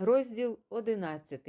Розділ 11.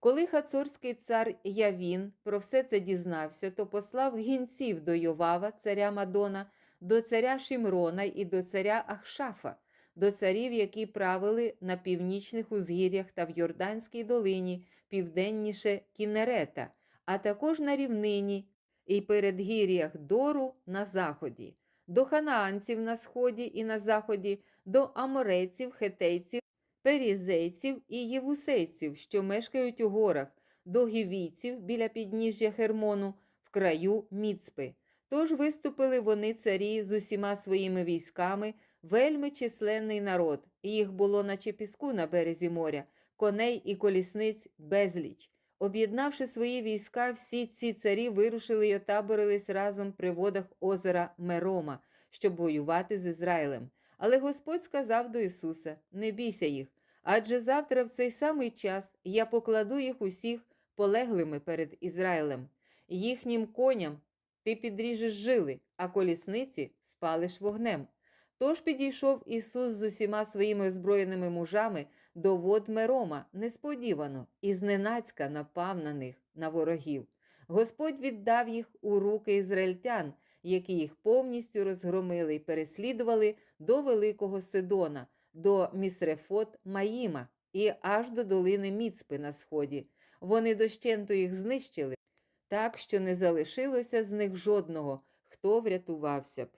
Коли хацорський цар Явін про все це дізнався, то послав гінців до Йовава, царя Мадона, до царя Шимрона і до царя Ахшафа, до царів, які правили на північних узгір'ях та в Йорданській долині, південніше Кінерета, а також на рівнині і передгір'ях Дору на заході, до ханаанців на сході і на заході, до аморейців, хетейців, перізейців і євусейців, що мешкають у горах, до гівійців біля підніжжя Хермону, в краю Міцпи. Тож виступили вони царі з усіма своїми військами, вельми численний народ, і їх було наче піску на березі моря, коней і колісниць безліч. Об'єднавши свої війська, всі ці царі вирушили й отаборились разом при водах озера Мерома, щоб воювати з Ізраїлем. Але Господь сказав до Ісуса: Не бійся їх, адже завтра в цей самий час я покладу їх усіх полеглими перед Ізраїлем. Їхнім коням ти підріжеш жили, а колісниці спалиш вогнем. Тож підійшов Ісус з усіма своїми озброєними мужами до вод Мерома несподівано і зненацька напав на них, на ворогів. Господь віддав їх у руки ізраїльтян, які їх повністю розгромили і переслідували до Великого Сидона, до Місрефот Маїма і аж до долини Міцпи на сході. Вони дощенту їх знищили, так що не залишилося з них жодного, хто врятувався б.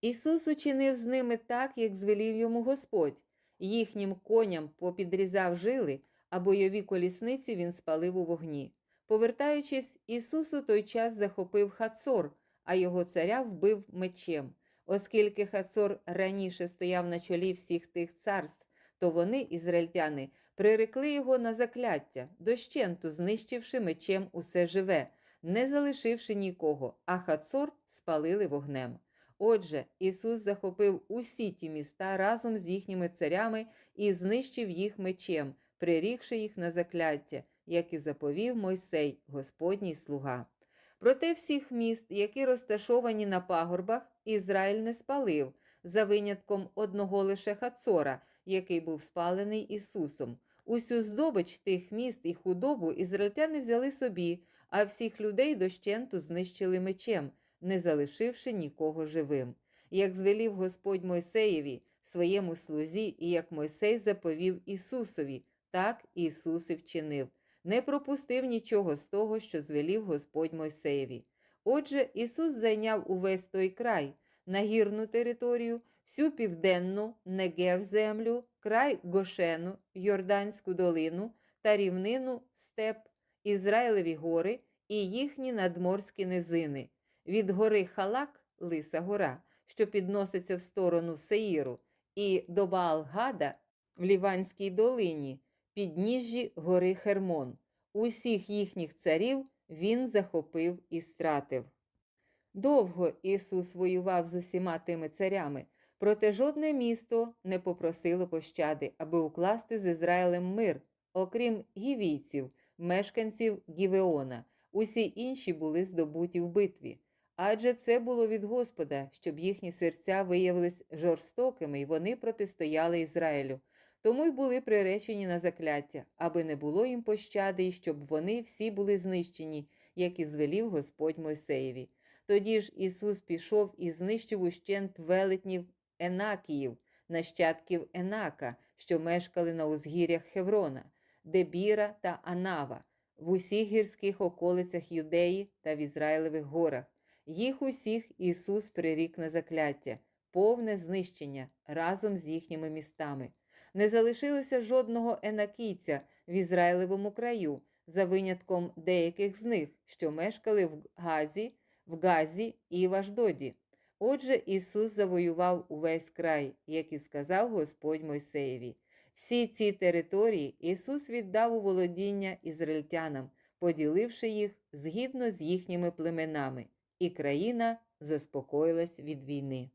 Ісус учинив з ними так, як звелів йому Господь. Їхнім коням попідрізав жили, а бойові колісниці він спалив у вогні. Повертаючись, Ісус у той час захопив Хацор, а його царя вбив мечем. Оскільки Хацор раніше стояв на чолі всіх тих царств, то вони, ізраїльтяни, прирекли його на закляття, дощенту знищивши мечем усе живе, не залишивши нікого, а Хацор спалили вогнем. Отже, Ісус захопив усі ті міста разом з їхніми царями і знищив їх мечем, прирікши їх на закляття, як і заповів Мойсей, Господній слуга. Проте всіх міст, які розташовані на пагорбах, Ізраїль не спалив, за винятком одного лише Хацора, який був спалений Ісусом. Усю здобич тих міст і худобу ізраїльтяни взяли собі, а всіх людей дощенту знищили мечем, не залишивши нікого живим. Як звелів Господь Мойсеєві, своєму слузі, і як Мойсей заповів Ісусові, так Ісус і вчинив, не пропустив нічого з того, що звелів Господь Мойсеєві. Отже, Ісус зайняв увесь той край, нагірну територію, всю південну, Негев землю, край Гошену, Йорданську долину та рівнину степ, Ізраїлеві гори і їхні надморські низини. Від гори Халак, Лиса гора, що підноситься в сторону Сеїру, і до Баалгада в Ліванській долині, підніжжі гори Хермон. Усіх їхніх царів він захопив і стратив. Довго Ісус воював з усіма тими царями, проте жодне місто не попросило пощади, аби укласти з Ізраїлем мир, окрім гівійців, мешканців Гівеона. Усі інші були здобуті в битві. Адже це було від Господа, щоб їхні серця виявились жорстокими, і вони протистояли Ізраїлю. Тому й були приречені на закляття, аби не було їм пощади, і щоб вони всі були знищені, як і звелів Господь Мойсеєві. Тоді ж Ісус пішов і знищив ущент велетнів Енакіїв, нащадків Енака, що мешкали на узгір'ях Хеврона, Дебіра та Анава, в усіх гірських околицях Юдеї та в Ізраїлевих горах. Їх усіх Ісус прирік на закляття, повне знищення разом з їхніми містами. Не залишилося жодного енакійця в Ізраїлевому краю, за винятком деяких з них, що мешкали в Газі, в Газі і в Аждоді. Отже, Ісус завоював увесь край, як і сказав Господь Мойсеєві. Всі ці території Ісус віддав у володіння ізраїльтянам, поділивши їх згідно з їхніми племенами, і країна заспокоїлась від війни.